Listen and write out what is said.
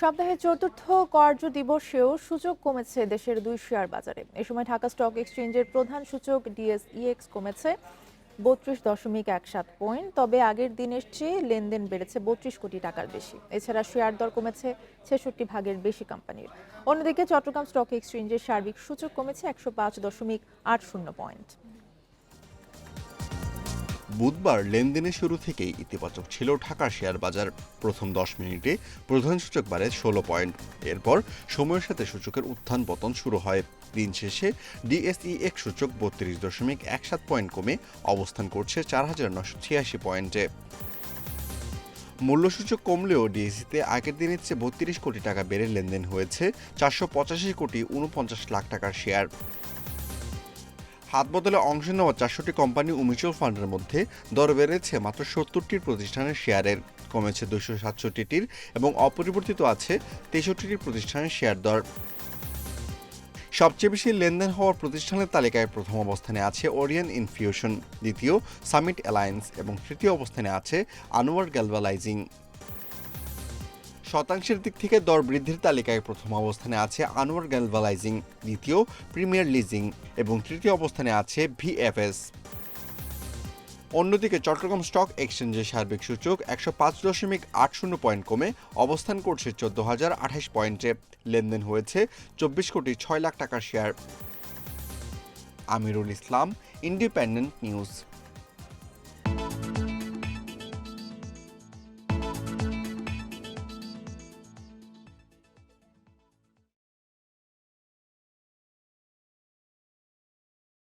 সপ্তাহের চতুর্থ কার্য দিবসেও সূচক কমেছে দেশের দুই শেয়ার বাজারে। এ সময় ঢাকা স্টক এক্সচেঞ্জের প্রধান সূচক ডিএসইএক্স কমেছে বত্রিশ দশমিক এক সাত পয়েন্ট, তবে আগের দিনের চেয়ে লেনদেন বেড়েছে বত্রিশ কোটি টাকার বেশি। এছাড়া শেয়ার দর কমেছে ছেষট্টি ভাগের বেশি কোম্পানির। অন্যদিকে চট্টগ্রাম স্টক এক্সচেঞ্জের সার্বিক সূচক কমেছে একশো পাঁচ দশমিক আট শূন্য পয়েন্ট। বুধবার লেনদেনের শুরু থেকেই ইতিবাচক ছিল ঢাকার শেয়ার বাজার। প্রথম দশ মিনিটে প্রধান সূচক বাড়ে ষোলো পয়েন্ট। এরপর সময়ের সাথে সূচকের উত্থান পতন শুরু হয়। দিন শেষে ডিএসই এক সূচক বত্রিশ দশমিক এক সাত পয়েন্ট কমে অবস্থান করছে চার হাজার নশো ছিয়াশি পয়েন্টে। মূল্যসূচক কমলেও ডিএসিতে আগের দিনের চেয়ে বত্রিশ কোটি টাকা বেড়ে লেনদেন হয়েছে চারশো পঁচাশি কোটি উনপঞ্চাশ লাখ টাকার শেয়ার। হাত বদলে অংশ নেওয়া চারশোটি কোম্পানি ও মিউচুয়াল ফান্ডের মধ্যে দর বেড়েছে মাত্র সত্তরটির প্রতিষ্ঠানের শেয়ারের। কমেছে দুশো সাতষট্টিটির এবং অপরিবর্তিত আছে তেষট্টিটি প্রতিষ্ঠানের শেয়ার দর। সবচেয়ে বেশি লেনদেন হওয়ার প্রতিষ্ঠানের তালিকায় প্রথম অবস্থানে আছে ওরিয়ান ইনফিউশন, দ্বিতীয় সামিট অ্যালায়েন্স এবং তৃতীয় অবস্থানে আছে আনোয়ার গ্যালভালাইজিং। শতাংশের দিক থেকে দর বৃদ্ধির তালিকায় প্রথম অবস্থানে আছে আনোয়ার গ্যালভালাইজিং, দ্বিতীয় প্রিমিয়ার লিজিং এবং তৃতীয় অবস্থানে আছে ভিএফএস। অন্যদিকে চট্টগ্রাম স্টক এক্সচেঞ্জের সার্বিক সূচক একশো পাঁচ দশমিক আট শূন্য পয়েন্ট কমে, অবস্থান করছে চোদ্দ হাজার আঠাশ পয়েন্টে। লেনদেন হয়েছে চব্বিশ কোটি ছয় লাখ টাকার share Amirul Islam independent news